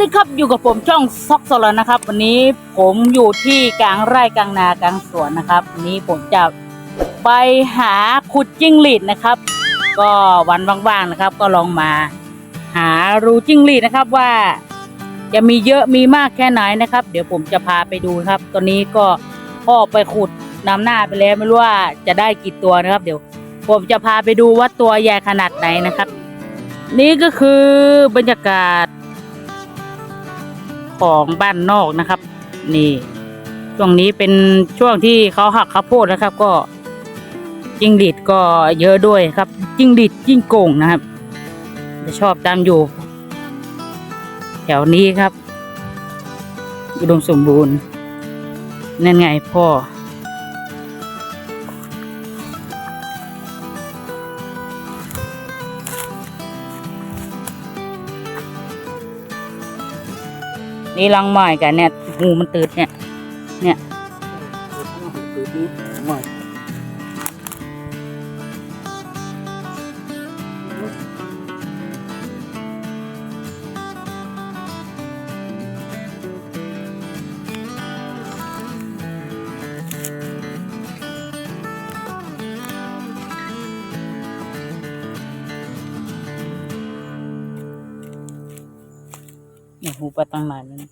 วัสดีครับอยู่กับผมช่องซอกโซลนะครับ วันนี้ผมอยู่ที่กลางไร่กลางนากลางสวนนะครับวันนี้ผมจะไปหาขุดจิ้งหรีดนะครับ ก็วันว่างๆนะครับ ก็ลองมา หารูจิ้งหรีดนะครับว่า จะมีเยอะมีมากแค่ไหนนะครับ เดี๋ยวผมจะพาไปดูครับ ตอนนี้ก็พ่อไปขุดนำหน้าไปแล้วไม่รู้ว่าจะได้กี่ตัวนะครับ เดี๋ยว ผมจะพาไปดูว่าตัวใหญ่ขนาดไหนนะครับ นี่ก็คือบรรยากาศ ของบ้านนอกนะครับ นี่ช่วงนี้เป็นช่วงที่เขาหักข้าวโพดนะครับ ก็จิ้งหรีดก็เยอะด้วยครับ จิ้งหรีดจิ้งโก่งนะครับจะชอบตามอยู่ แถวนี้ครับ อุดมสมบูรณ์นั่นไงพ่อ นี่รังใหม่กันเนี่ยงูมันตืดเนี่ย เนี่ย ยหูปลาตั้งนานแล้วนะ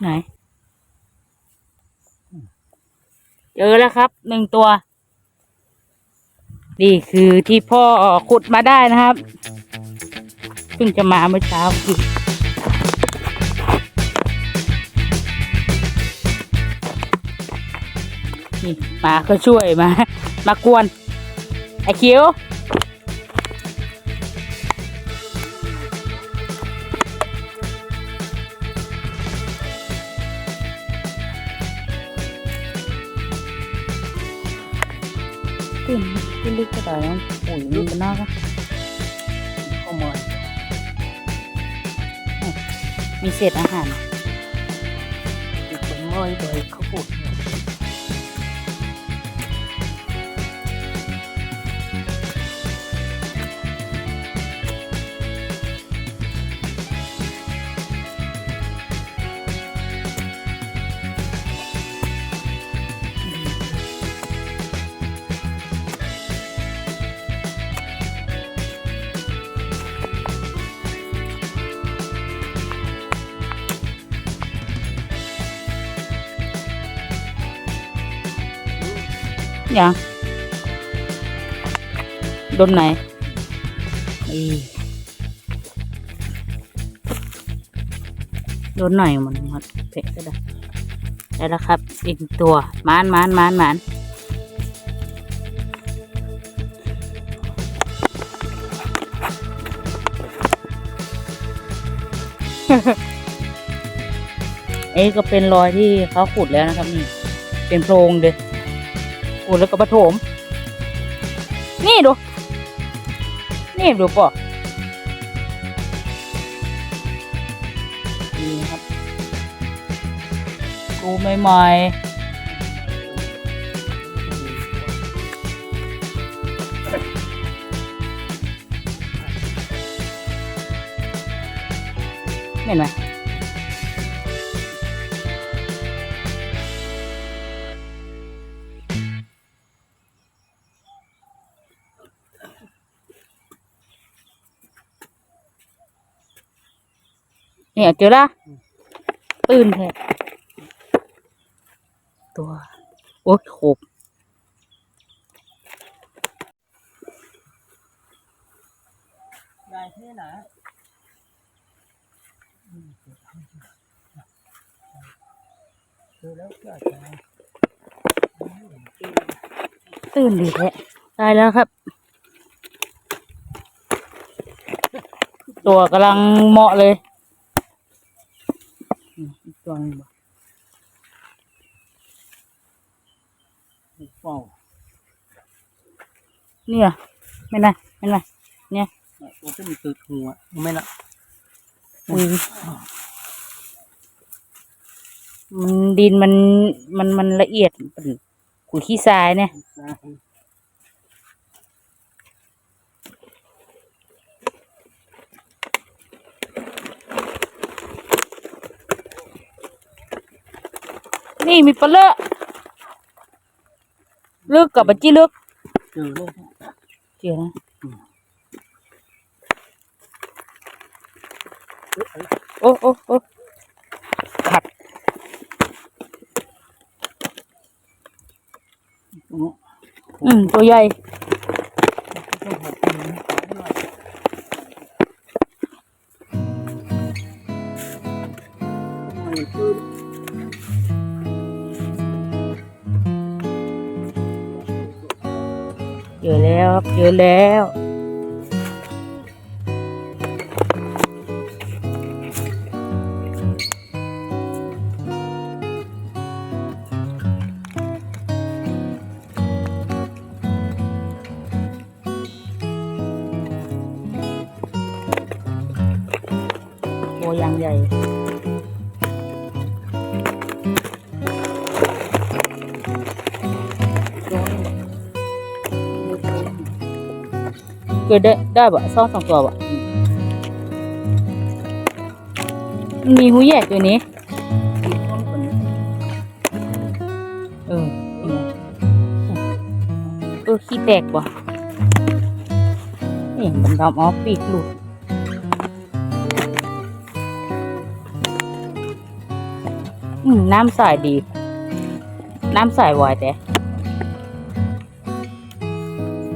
ไหน เจอแล้วครับหนึ่งตัว นี่คือที่พ่อขุดมาได้นะครับ เพิ่งจะมาเมื่อเช้าอี มาก็ช่วยมา มากวน ไอ้คิวขึ้นขึ้นลึกก็ได้นะโอ้ยมันเป็นนอกอะเข้ามามีเศษอาหารติดต้นไม้ใบข้าว ย่างโดนไหนอีโดนหน่อยมันมันเผ็ดก็ได้ได้แล้วครับอีกตัวมานมานมานมานเอ้ก็เป็นรอยที่เขาขุดแล้วนะครับนี่ เป็นโพรงเลย แล้วก็ปฐมนี่ดู นี่ดูป่ะนี่ครับกูใหม่ๆเห็นไหม เนี่ยเจอละตื่นแท้ตัว โอ้ยโขบได้แค่ไหนดูแล้วก็จะตื่นดีแท้ตายแล้วครับ ตัวกำลังเหมาะเลย อืมอีกตัวหนึงบ่เฝ้าเนี่ยไม่ได้ไม่ได้เนี่ยตัวที่มันติดหัวไม่ละอุ้ยมันดินมันมันมันละเอียดเป็นขุยขี้ทรายเนี่ย ทราย นี่มีปลาเลอะลึกกับบัจี้ลึกเจอเลยเดี๋ยวนะโอ้โอ้โอ้ขัดอืมตัวใหญ่ เยอแล้ว เกิดได้ได้บ่ซ่องสองตัวบ่มันมีหูแยกตัวนี้เออเออขี้แตกว่นี่ดำดำๆอ๋อปีกหลุดอืมน้ำใสดี น้ำใสไวายแต่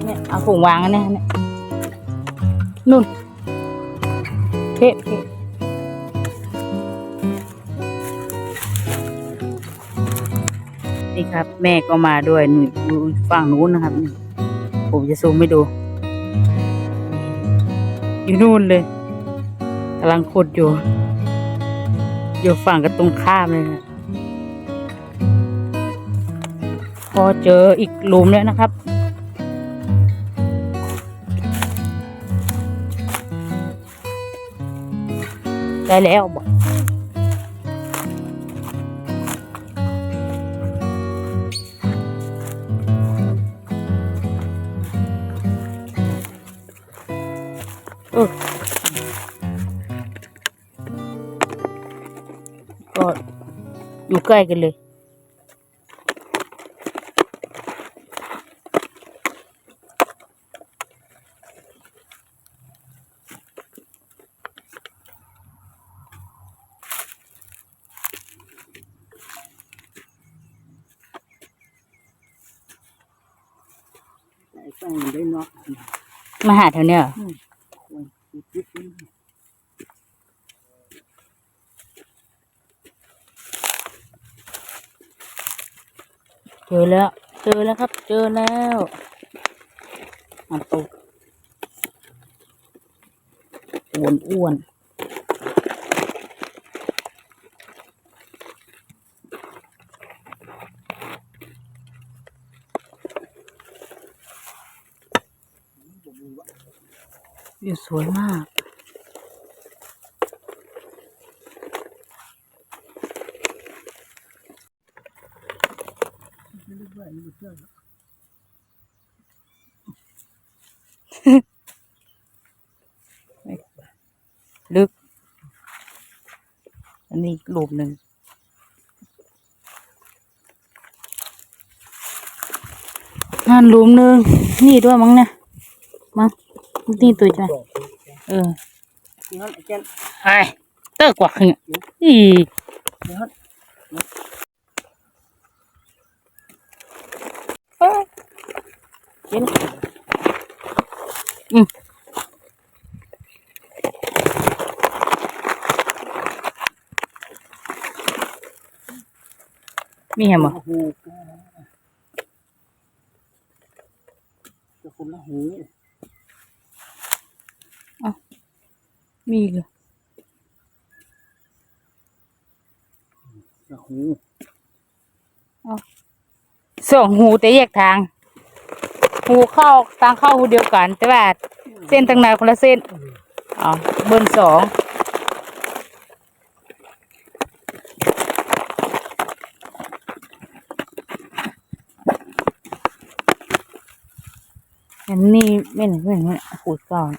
เนี่ยเอาถุงวางอันนี้ยเนี่ย นุ่นเพะเพะนี่ครับ แม่ก็มาด้วยนี่ดูฝั่งนู้นนะครับนี่ผมจะซูมไม่ดู อยู่นู่นเลยกำลังขุดอยู่ อยู่ฝั่งกับตรงข้ามเลยนะพอเจออีกหลุมแล้วนะครับ ได้แล้วบอกเออก็อยู่ใกล้กันเลย ไอ้ต้องมันได้เนาะ มาหาแถวเนี้ยเหรอเจอแล้ว เจอแล้วครับ เจอแล้วอันตุกอ้วนอ้วน สวยมากลึก อันนี้อีกรูปหนึ่งงานหลุมหนึ่งนี่ด้วยมั้งเนี่ยมั้ง นี่ตัวจ้ะเออนี่ฮะไอ้แกนไอ้เตอร์กว่าขึ้นอีนี่ฮะเอ้ยเห็นมีแฮมบ่โอ้โหจะคนละหู มีเลยหูสองหูแต่แยกทาง หูเข้าทางเข้าหูเดียวกัน แต่ว่าเส้นทางไหนคนละเส้นอ๋อเบอร์สองอันนี้ไม่ไหนไม่ไหนขูดก่อน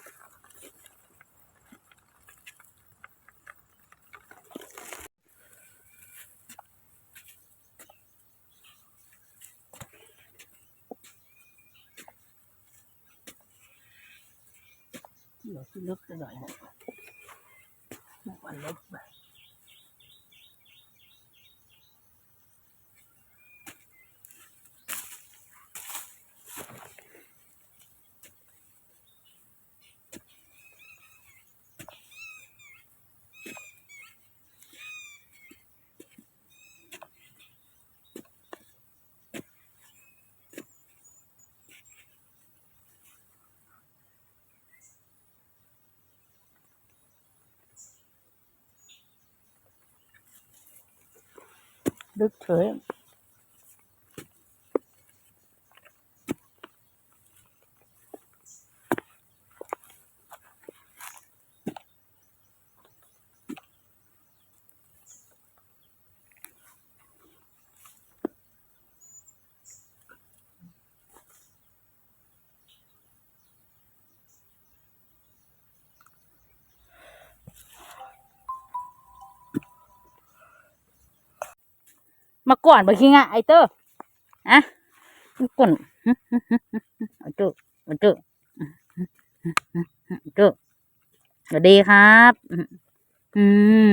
เดี๋ยวที่ลึกจะห น่ มาก่อนไปคิงอะไอเตอร์อะก่อนเอร์ไอเตอร์ไอเตอร์สวัสดีครับ อืม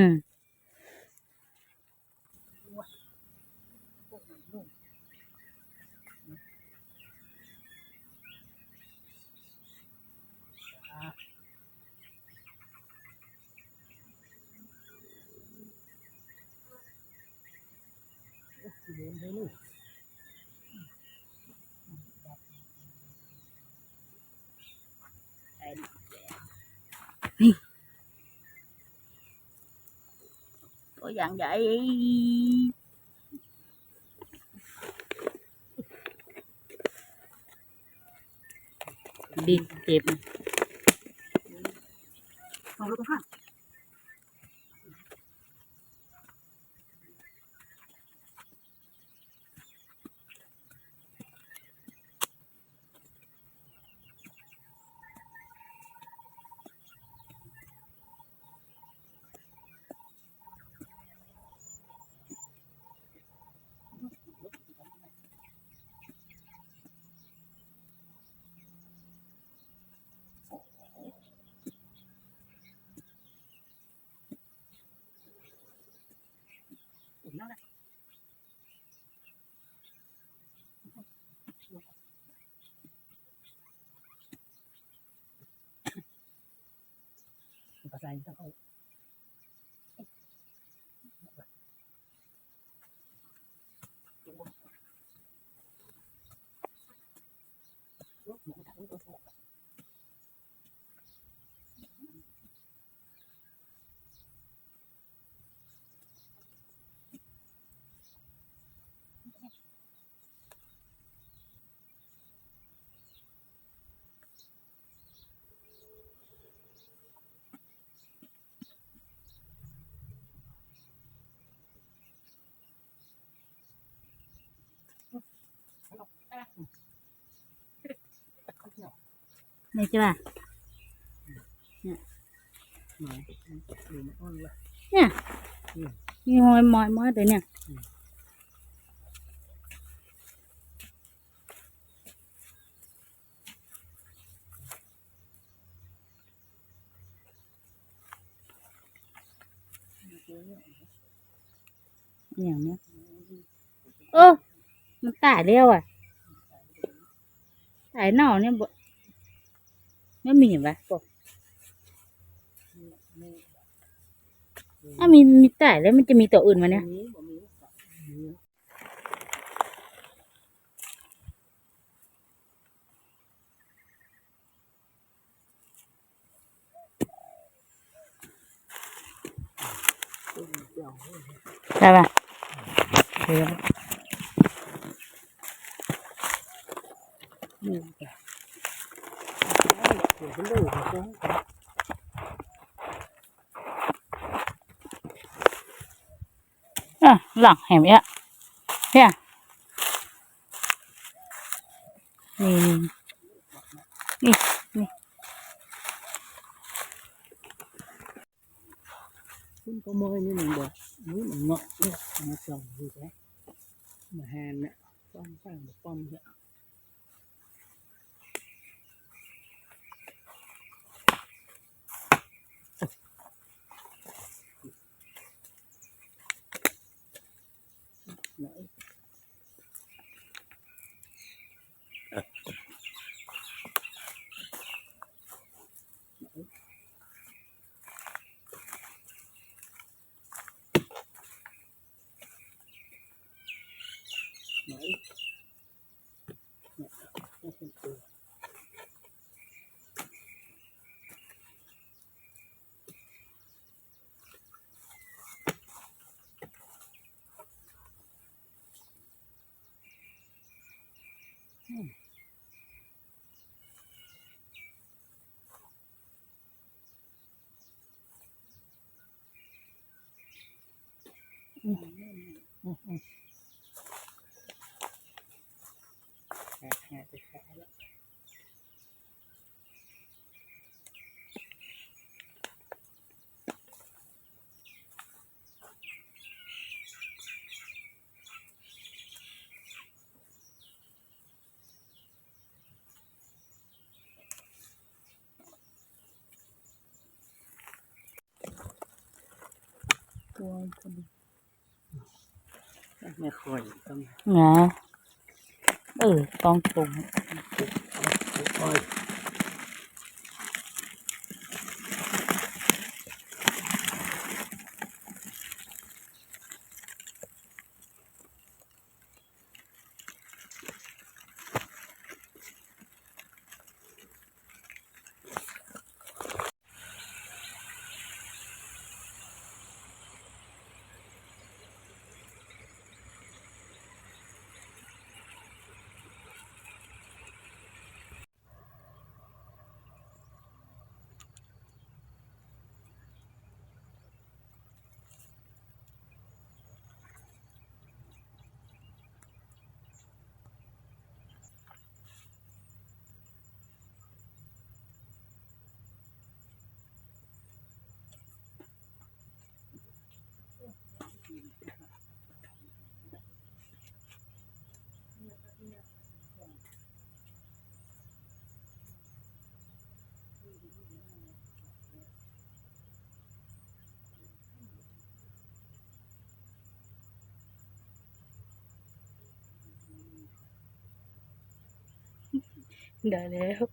ตัวอย่างใหญ่ดินเจ็บ เอาลูกข้าง นั่นแหละ ภาษาต้องเอานี่ใช่ป่ะหน่อยดูายเน่าเน่าเนี่ยบ่ไม่มีเห็นปะบอกถ้ามีมีตายแล้วมันจะมีตัวอื่นมาเนี่ยนี้บ่มีมีใช่ปะเดี๋ยว นี่จ้ะเดี๋ยวเป็นลูกของเขาอะหลังเห็นไหมอะเนี่ยนี่ 嗯。嗯嗯嗯 ไม่ค่อยต้องนะเออต้องตรง Dah.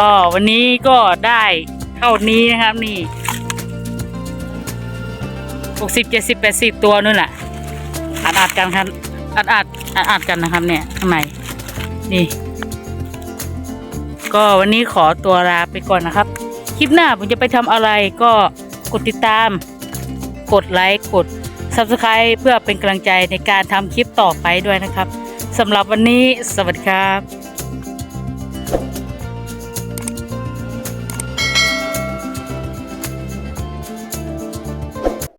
ก็วันนี้ก็ได้เท่านี้นะครับนี่หกสิบเจ็ดสิบแปดสิบตัวนู่นแหละอัดอัดกันครับอัดอัดอัดอัดกันนะครับเนี่ยข้างในนี่ ก็วันนี้ขอตัวลาไปก่อนนะครับ คลิปหน้าผมจะไปทำอะไรก็กดติดตาม กดไลค์กด Subscribe เพื่อเป็นกำลังใจในการทำคลิปต่อไปด้วยนะครับสำหรับวันนี้สวัสดีครับ